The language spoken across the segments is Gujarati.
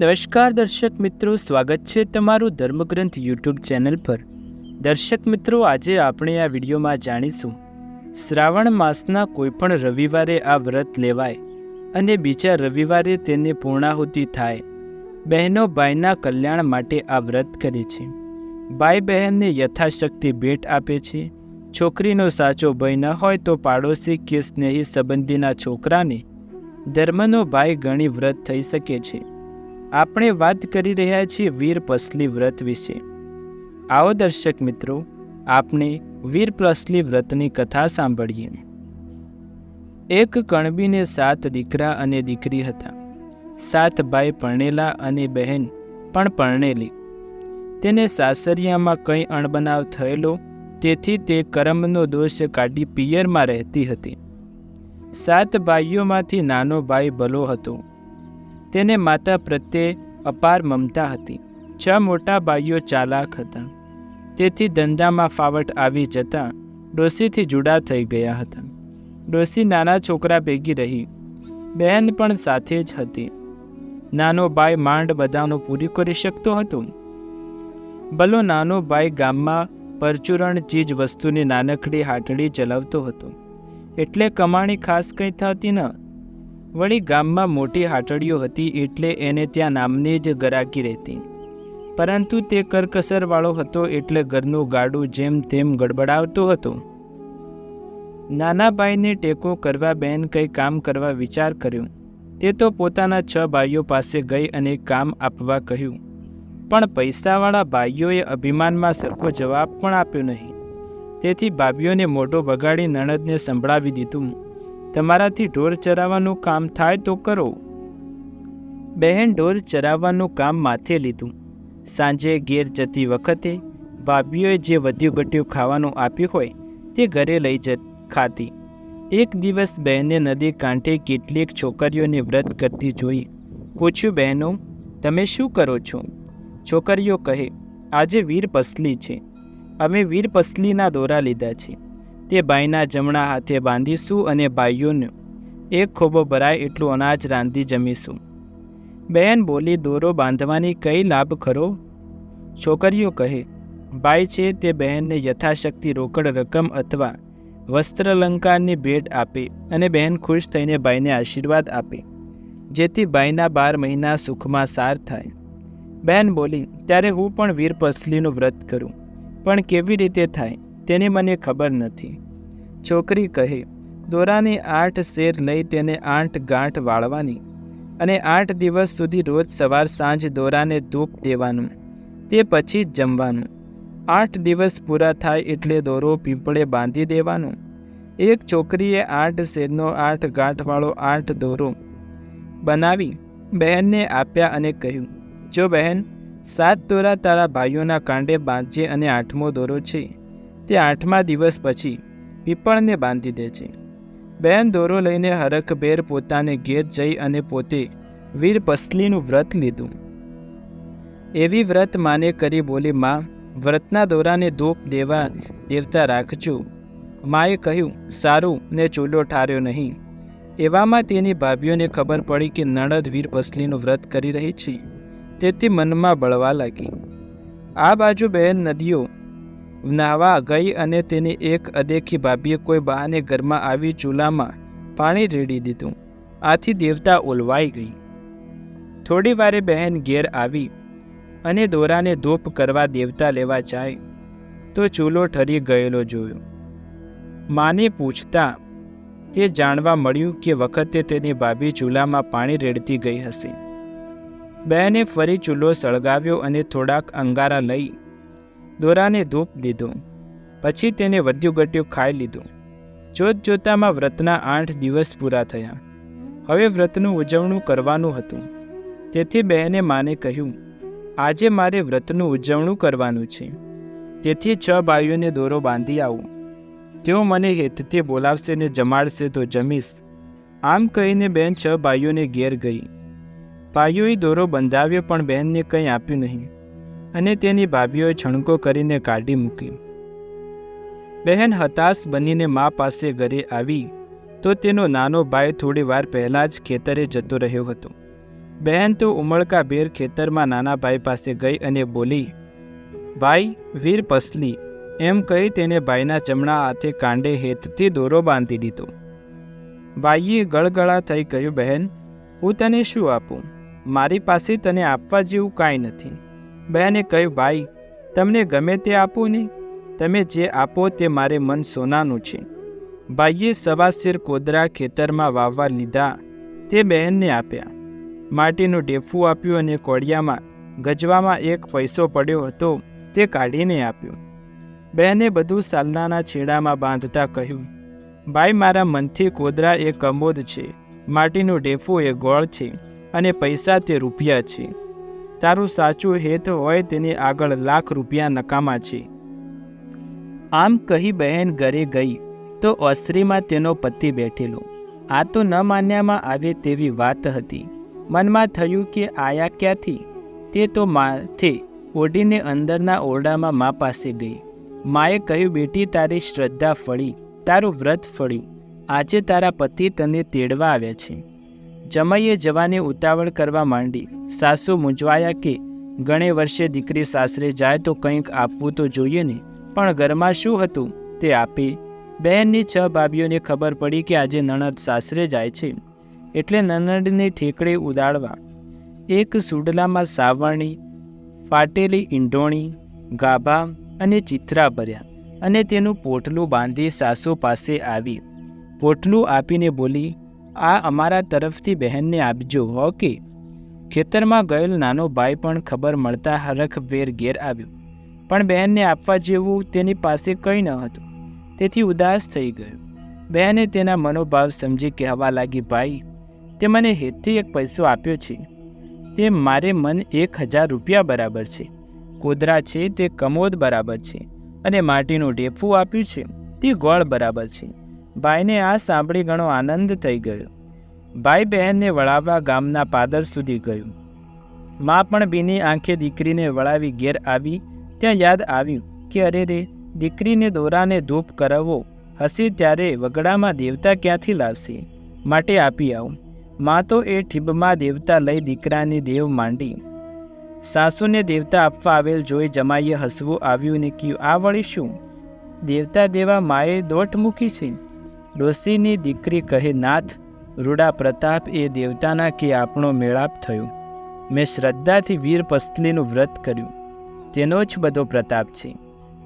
નમસ્કાર દર્શક મિત્રો, સ્વાગત છે તમારું ધર્મગ્રંથ યુટ્યુબ ચેનલ પર. દર્શક મિત્રો, આજે આપણે આ વિડીયોમાં જાણીશું. શ્રાવણ માસના કોઈપણ રવિવારે આ વ્રત લેવાય અને બીજા રવિવારે તેને પૂર્ણાહુતિ થાય. બહેનો ભાઈના કલ્યાણ માટે આ વ્રત કરે છે. ભાઈ બહેનને યથાશક્તિ ભેટ આપે છે. છોકરીનો સાચો ભય ન હોય તો પાડોશી કે સ્નેહી સંબંધીના છોકરાને ધર્મનો ભાઈ ગણી વ્રત થઈ શકે છે. આપણે વાત કરી રહ્યા છીએ વીર પસલી વ્રત વિશે. આવો દર્શક મિત્રો આપણે વીર પસલી વ્રતની કથા સાંભળીએ. એક કણબીને સાત દીકરા અને દીકરી હતા. સાત ભાઈ પરણેલા અને બહેન પણ પરણેલી. તેને સાસરિયામાં કંઈ અણબનાવ થયેલો, તેથી તે કરમનો દોષ કાઢી પિયરમાં રહેતી હતી. સાત ભાઈઓમાંથી નાનો ભાઈ ભલો હતો. તેને માતા પ્રત્યે અપાર મમતા હતી. છ મોટા ભાઈઓ ચાલાક હતા. તેથી ધંધામાં ફાવટ આવી જતાં ડોસીથી જુડા થઈ ગયા હતા. ડોસી નાના છોકરા ભેગી રહી. બહેન પણ સાથે જ હતી. નાનો ભાઈ માંડ બધાનો પૂરી કરી શકતો હતો? ભલો નાનો ભાઈ ગામમાં પરચુરણ ચીજ વસ્તુની નાનકડી હાટડી ચલાવતો હતો. એટલે કમાણી ખાસ કંઈ થતી ન વળી ગામમાં મોટી હાટડીઓ હતી એટલે એને ત્યાં નામની જ ગરાકી રહેતી. પરંતુ તે કરકસરવાળો હતો એટલે ઘરનું ગાડું જેમ તેમ ગડબડાવતો હતો. નાના ભાઈને ટેકો કરવા બેન કંઈ કામ કરવા વિચાર કર્યો. તે તો પોતાના છ ભાઈઓ પાસે ગઈ અને કામ આપવા કહ્યું. પણ પૈસાવાળા ભાઈઓએ અભિમાનમાં સરખો જવાબ પણ આપ્યો નહીં. તેથી ભાભીઓને મોઢો બગાડી નણદને સંભળાવી દીધું. તમારાથી ઢોર ચરાવવાનું કામ થાય તો કરો. બહેન ઢોર ચરાવવાનું કામ માથે લીધું. સાંજે ઘેર જતી વખતે ભાભીઓએ જે વધ્યું ઘટ્યું ખાવાનું આપ્યું હોય તે ઘરે લઈ જ ખાતી એક દિવસ બહેને નદી કાંઠે કેટલીક છોકરીઓને વ્રત કરતી જોઈ પૂછ્યું, બહેનો, તમે શું કરો છો? છોકરીઓ કહે, આજે વીર પસલી છે. અમે વીર પસલીના દોરા લીધા છે. તે ભાઈના જમણા હાથે બાંધીશું અને ભાઈઓને એક ખોબો ભરાય એટલું અનાજ રાંધી જમીશું. બહેન બોલી, દોરો બાંધવાની કઈ લાભ ખરો? છોકરીઓ કહે, ભાઈ છે તે બહેનને યથાશક્તિ રોકડ રકમ અથવા વસ્ત્રલંકારની ભેટ આપે અને બહેન ખુશ થઈને ભાઈને આશીર્વાદ આપે, જેથી ભાઈના બાર મહિના સુખમાં સાર થાય. બહેન બોલી, ત્યારે હું પણ વીર પસલીનું વ્રત કરું, પણ કેવી રીતે થાય, તેની મને ખબર નથી. છોકરી કહે, દોરાની આઠ શેર લઈ તેને આઠ ગાંઠ વાળવાની અને આઠ દિવસ સુધી રોજ સવાર સાંજ દોરાને ધૂપ દેવાનું, તે પછી જ જમવાનું. આઠ દિવસ પૂરા થાય એટલે દોરો પીંપળે બાંધી દેવાનો. એક છોકરીએ આઠ શેરનો આઠ ગાંઠવાળો આઠ દોરો બનાવી બહેનને આપ્યા અને કહ્યું, જો બહેન, સાત દોરા તારા ભાઈઓના કાંડે બાંધજે અને આઠમો દોરો છે. તે આઠમા દિવસ પછી પીપળને બાંધી દે છે. બેન દોરો લઈને હરખભેર પોતાને ઘેર જઈ અને પોતે વીર પસલીનું વ્રત લીધું. એવી વ્રત માને કરી બોલી, માં, વ્રતના દોરાને ધૂપ દેવા દેવતા રાખજો. માએ કહ્યું, સારું, ને ચૂલો ઠાર્યો નહીં. એવામાં તેની ભાભીઓને ખબર પડી કે નણદ વીર પસલીનું વ્રત કરી રહી છે. તેથી મનમાં બળવા લાગી. આ બાજુ બહેન નદીઓ નાહવા ગઈ અને તેની એક અદેખી ભાભીએ કોઈ બહાને ઘરમાં આવી ચૂલામાં પાણી રેડી દીધું. આથી દેવતા ઓલવાઈ ગઈ. થોડી વારે બહેન ઘેર આવી અને દોરાને ધૂપ કરવા દેવતા લેવા જાય તો ચૂલો ઠરી ગયેલો જોયો. માને પૂછતા તે જાણવા મળ્યું કે વખતે તેની ભાભી ચૂલામાં પાણી રેડતી ગઈ હશે. બહેને ફરી ચૂલો સળગાવ્યો અને થોડાક અંગારા લઈ દોરાને ધૂપ દીધો. પછી તેને વધ્યું ઘટ્યું ખાઈ લીધું. જોત જોતામાં વ્રતના આઠ દિવસ પૂરા થયા. હવે વ્રતનું ઉજવણું કરવાનું હતું. તેથી બહેને માને કહ્યું, આજે મારે વ્રતનું ઉજવણું કરવાનું છે. તેથી છ ભાઈઓને દોરો બાંધી આવું. તેઓ મને હેતથી બોલાવશે ને જમાડશે તો જમીશ. આમ કહીને બેન છ ભાઈઓને ઘેર ગઈ. ભાઈઓએ દોરો બંધાવ્યો પણ બહેનને કંઈ આપ્યું નહીં. અને તેની ભાભીઓએ છણકો કરીને કાઢી મૂકી. બહેન હતાશ બનીને મા પાસે ઘરે આવી, તો તેનો નાનો ભાઈ થોડી વાર પહેલાં જ ખેતરે જતો રહ્યો હતો. બહેન તો ઉમળકા ભેર ખેતરમાં નાના ભાઈ પાસે ગઈ અને બોલી, ભાઈ, વીર પસલી. એમ કહી તેને ભાઈના ચમણા હાથે કાંડે હેતથી દોરો બાંધી દીધો. ભાઈએ ગળગળા થઈ કહ્યું, બહેન, હું તને શું આપું? મારી પાસે તને આપવા જેવું કાંઈ નથી. બહેને કહ્યું, ભાઈ, તમને ગમે તે આપો ને? તમે જે આપો તે મારે મન સોનાનું છે. ભાઈએ સવાશેર કોદરા ખેતરમાં વાવવા લીધા. તે બહેનને આપ્યા. માટીનું ડેફું આપ્યું અને કોડિયામાં ગજવામાં એક પૈસો પડ્યો હતો, તે કાઢીને આપ્યું. બહેને બધું સાલનાના છેડામાં બાંધતા કહ્યું, ભાઈ, મારા મનથી કોદરા એ કમોદ છે, માટીનું ડેફું એ ગોળ છે અને પૈસા તે રૂપિયા છે. તારું સાચું હેત હોય તેની આગળ લાખ રૂપિયા નકામા છે. આમ કહી બહેન ઘરે ગઈ, તો ઓસરીમાં તેનો પતિ બેઠેલો. આ તો ન માન્યામાં આવે તેવી વાત હતી. મનમાં થયું કે આયા ક્યાંથી? તે તો માથે ઓઢીને અંદરના ઓરડામાં મા પાસે ગઈ. માએ કહ્યું, બેટી, તારી શ્રદ્ધા ફળી, તારું વ્રત ફળ્યું. આજે તારા પતિ તને તેડવા આવ્યા છે. જમાઈએ જવાની ઉતાવળ કરવા માંડી. સાસુ મૂંઝવાયા કે ઘણે વર્ષે દીકરી સાસરે જાય તો કંઈક આપવું તો જોઈએ ને, પણ ઘરમાં શું હતું તે આપી. બહેનની છ ભાભીઓને ખબર પડી કે આજે નણદ સાસરે જાય છે, એટલે નણદની ઠેકડે ઉડાડવા. એક સુડલામાં સાવરણી, ફાટેલી ઈંડોણી ગાભા અને ચિત્રા ભર્યા અને તેનું પોટલું બાંધી સાસુ પાસે આવી. પોટલું આપીને બોલી આ અમારા તરફથી બહેનને આપજો, હો કે? ખેતરમાં ગયેલ નાનો ભાઈ પણ ખબર મળતા હરખભેર ઘેર આવ્યો. પણ બહેનને આપવા જેવું તેની પાસે કંઈ ન હતું. તેથી ઉદાસ થઈ ગયો. બહેને તેના મનોભાવ સમજી કહેવા લાગી, ભાઈ, તે મને હેતથી એક પૈસો આપ્યો છે. તે મારે મન એક હજાર રૂપિયા બરાબર છે. કોદરા છે તે કમોદ બરાબર છે. અને માટીનું ઢેફું આપ્યું છે તે ગોળ બરાબર છે. ભાઈને આ સાંભળી ઘણો આનંદ થઈ ગયો. ભાઈ બહેનને વળાવવા ગામના પાદર સુધી ગયું. મા પણ બીની આંખે દીકરીને વળાવી ઘેર આવી. ત્યાં યાદ આવ્યું કે અરે રે, દીકરીને દોરાને ધૂપ કરાવવો હશે ત્યારે વગડામાં દેવતા ક્યાંથી લાવશે? માટે આપી આવું. મા તો એ ઠીબમાં દેવતા લઈ દીકરાની દેવ માંડી. સાસુને દેવતા આપવા આવેલ જોઈ જમાઈએ હસવું આવ્યું ને કહ્યું, આ વળી શું? દેવતા દેવા માએ દોટ મૂકી છે? ડોસીની દીકરી કહે, નાથ, રૂડા પ્રતાપ એ દેવતાના કે આપણો મેળાપ થયો. મેં શ્રદ્ધાથી વીર પસલીનું વ્રત કર્યું. તેનો જ બધો પ્રતાપ છે.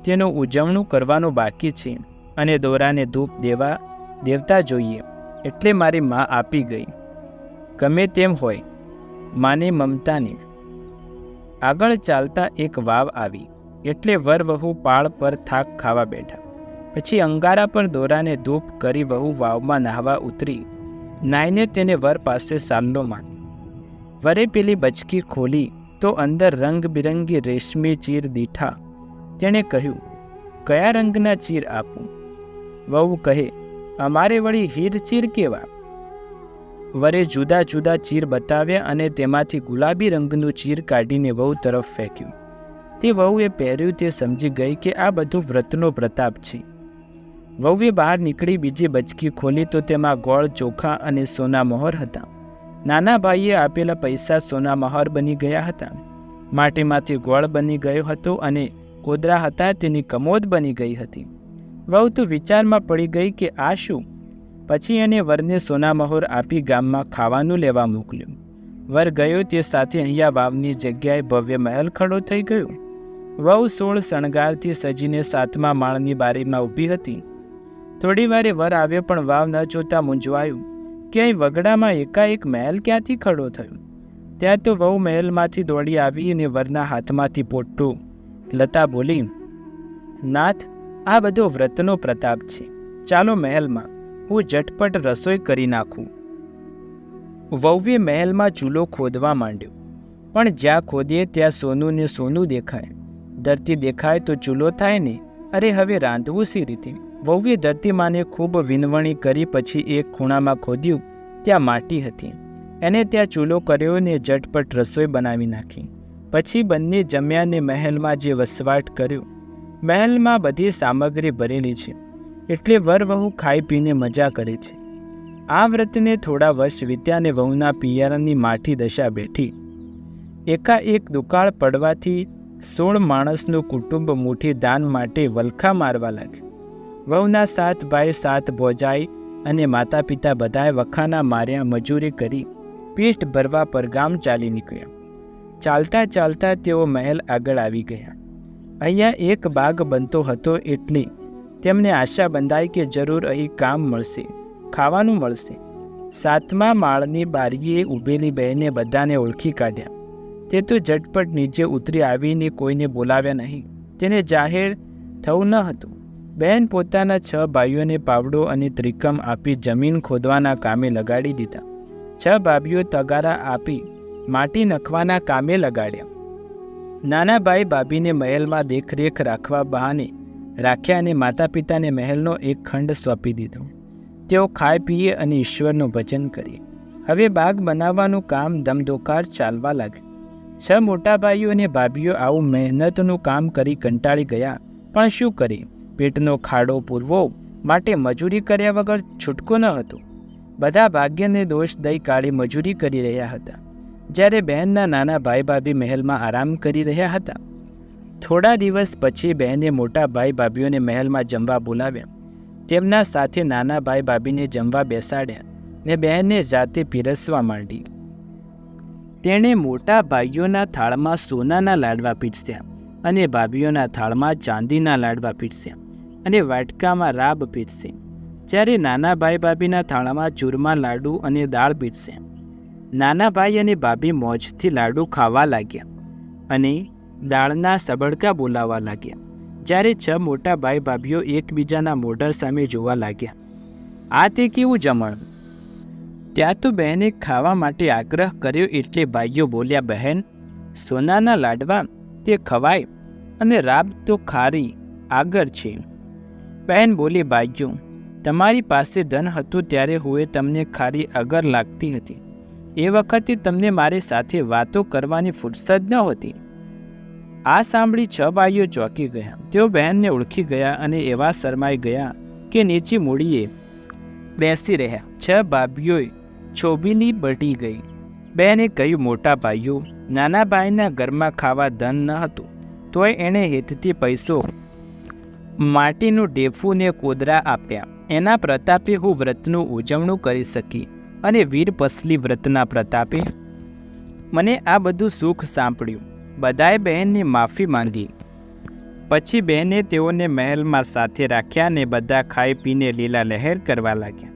તેનું ઉજવણું કરવાનું બાકી છે. અને દોરાને ધૂપ દેવા, દેવતા જોઈએ. એટલે મારી મા આપી ગઈ. ગમે તેમ હોય, માની મમતાની. આગળ ચાલતા એક વાવ આવી. એટલે વર વહુ પાળ પર થાક ખાવા બેઠા. પછી અંગારા પર દોરાને ધૂપ કરી વહુ વાવમાં નાહવા ઉતરી. નાઈને તેને વર પાસે સામનો માં વરે પેલી બચકી ખોલી તો અંદર રંગબિરંગી રેશમી ચીર દીઠા. તેણે કહ્યું, કયા રંગના ચીર આપું? વહુ કહે, અમારે વળી હીર ચીર કેવા? વરે જુદા જુદા ચીર બતાવ્યા અને તેમાંથી ગુલાબી રંગનું ચીર કાઢીને વહુ તરફ ફેંક્યું. તે વહુએ પહેર્યું તે સમજી ગઈ કે આ બધું વ્રતનો પ્રતાપ છે. વહુએ બહાર નીકળી બીજી બચકી ખોલી તો તેમાં ગોળ, ચોખા અને સોના મહોર હતા. નાના ભાઈએ આપેલા પૈસા સોના મહોર બની ગયા હતા. માટીમાંથી ગોળ બની ગયો હતો અને કોદરા હતા તેની કમોદ બની ગઈ હતી. વહુ તો વિચારમાં પડી ગઈ કે આ શું? પછી એને વરને સોના મહોર આપી ગામમાં ખાવાનું લેવા મોકલ્યું. વર ગયો તે સાથે અહીંયા વાવની જગ્યાએ ભવ્ય મહેલ ખડો થઈ ગયો. વહુ સોળ શણગારથી સજીને સાતમા માળની બારીમાં ઊભી હતી. થોડી વારે વર આવ્યો પણ વાવ ન જોતા મૂંઝવાયું. કે અહીં વગડામાં એકાએક મહેલ ક્યાંથી ખડો થયો? ત્યાં તો વહુ મહેલમાંથી દોડી આવી અને વરના હાથમાંથી પોટું. લતા બોલી, નાથ, આ બધો વ્રતનો પ્રતાપ છે. ચાલો મહેલમાં, હું ઝટપટ રસોઈ કરી નાખું. વહુએ મહેલમાં ચૂલો ખોદવા માંડ્યો. પણ જ્યાં ખોદીએ ત્યાં સોનું ને સોનું દેખાય. ધરતી દેખાય તો ચૂલો થાય ને? અરે હવે રાંધવું સી રીતે? વહુએ ધરતીમાને ખૂબ વિનવણી કરી પછી એક ખૂણામાં ખોદ્યું, ત્યાં માટી હતી. એને ત્યાં ચૂલો કર્યો ને ઝટપટ રસોઈ બનાવી નાખી. પછી બંને જમ્યાને મહેલમાં જે વસવાટ કર્યો. મહેલમાં બધી સામગ્રી ભરેલી છે. એટલે વર વહુ ખાઈ પીને મજા કરે છે. આ વ્રતને થોડા વર્ષ વીત્યા વહુના પિયારાની માઠી દશા બેઠી. એકાએક દુકાળ પડવાથી સોળ માણસનું કુટુંબ મુઠ્ઠી દાન માટે વલખા મારવા લાગ્યું. વહુના સાત ભાઈ સાત ભોજાઈ અને માતા પિતા બધાએ વખાના માર્યા મજૂરી કરી, પીઠ ભરવા પર ગામ ચાલી નીકળ્યા. ચાલતા ચાલતા તેઓ મહેલ આગળ આવી ગયા. અહીંયા એક બાગ બનતો હતો એટલે તેમને આશા બંધાઈ કે જરૂર અહીં કામ મળશે, ખાવાનું મળશે. સાતમા માળની બારીએ ઊભેલી બહેને બધાને ઓળખી કાઢ્યા. તે તો ઝટપટ નીચે ઉતરી આવીને કોઈને બોલાવ્યા નહીં. તેને જાહેર થવું ન હતું. બહેન પોતાના છ ભાઈઓને પાવડો અને ત્રિકમ આપી જમીન ખોદવાના કામે લગાડી દીધા. છ ભાભીઓ તગારા આપી માટી નખવાના કામે લગાડ્યા. નાના ભાઈ ભાભીને મહેલમાં દેખરેખ રાખવા બહાને રાખ્યા અને માતા પિતાને મહેલનો એક ખંડ સોંપી દીધો. તેઓ ખાઈ પીએ અને ઈશ્વરનું ભજન કરીએ. હવે બાગ બનાવવાનું કામ ધમધોકાર ચાલવા લાગ્યું. છ મોટા ભાઈઓ અને ભાભીઓ આવું મહેનતનું કામ કરી કંટાળી ગયા, પણ શું કરી પેટનો ખાડો પૂરવો માટે મજૂરી કર્યા વગર છૂટકો ન હતો. બધા ભાગ્યને દોષ દઈ કાઢી મજૂરી કરી રહ્યા હતા. જ્યારે બહેનના નાના ભાઈ ભાભી મહેલમાં આરામ કરી રહ્યા હતા. થોડા દિવસ પછી બહેને મોટા ભાઈ ભાભીઓને મહેલમાં જમવા બોલાવ્યા. તેમના સાથે નાના ભાઈ ભાભીને જમવા બેસાડ્યા ને બહેને જાતે પીરસવા માંડી. તેણે મોટા ભાઈઓના થાળમાં સોનાના લાડવા પીરસ્યા અને ભાભીઓના થાળમાં ચાંદીના લાડવા પીરસ્યા. અને વાટકામાં રાબ પીરશે જ્યારે નાના ભાઈ ભાભીના થાળામાં ચૂરમા લાડુ અને દાળ પીરશે નાના ભાઈ અને ભાભી મોજથી લાડુ ખાવા લાગ્યા અને દાળના સબડકા બોલાવવા લાગ્યા. જ્યારે છ મોટા ભાઈ ભાભીઓ એકબીજાના મોઢા સામે જોવા લાગ્યા. આ તે કેવું જમણ? ત્યાં તો બહેને ખાવા માટે આગ્રહ કર્યો એટલે ભાઈઓ બોલ્યા, બહેન, સોનાના લાડવા તે ખવાય અને રાબ તો ખારી, આગળ છે. બહેન બોલી ભાઈઓ તમારી પાસે ધન હતું ત્યારે હું તમને ખારી અગર લાગતી હતી. એ વખતે તમને મારી સાથે વાતો કરવાની ફુરસદ ન હતી. આ સાંભળી છ ભાઈઓ ચોંકી ગયા. તેઓ બહેનને ઓળખી ગયા અને એવા શરમાઈ ગયા કે નીચી મૂડીએ બેસી રહ્યા. છ ભાભીઓએ છોબીલી બટી ગઈ. બહેને કહ્યું, મોટા ભાઈઓ, નાના ભાઈના ઘરમાં ખાવા ધન ન હતું. તોય એણે હેતથી પૈસો માટીનું ડેફું ને કોદરા આપ્યા. એના પ્રતાપે હું વ્રતનું ઉજવણું કરી શકી અને વીર પસલી વ્રતના પ્રતાપે મને આ બધું સુખ સાંપડ્યું. બધાએ બહેનની માફી માંગી. પછી બહેને તેઓને મહેલમાં સાથે રાખ્યા ને બધા ખાઈ પીને લીલા લહેર કરવા લાગ્યા.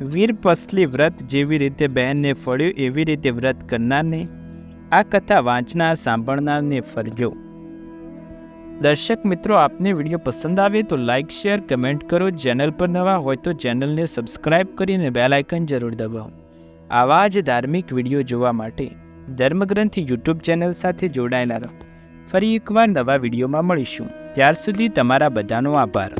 વીર પસલી વ્રત જેવી રીતે બહેનને ફળ્યું, એવી રીતે વ્રત કરનારને આ કથા વાંચનાર સાંભળનારને ફરજો. દર્શક મિત્રો, આપને વીડિયો પસંદ આવે તો લાઇક શેર કમેન્ટ કરો. ચેનલ પર નવા હોય તો ચેનલને સબસ્ક્રાઇબ કરીને બેલ આઇકન જરૂર દબાવો. આવા જ ધાર્મિક વીડિયો જોવા માટે ધર્મગ્રંથ યુટ્યુબ ચેનલ સાથે જોડાયેલા રહો. ફરી એકવાર નવા વિડીયોમાં મળીશું. ત્યાર સુધી તમારા બધાનો આભાર.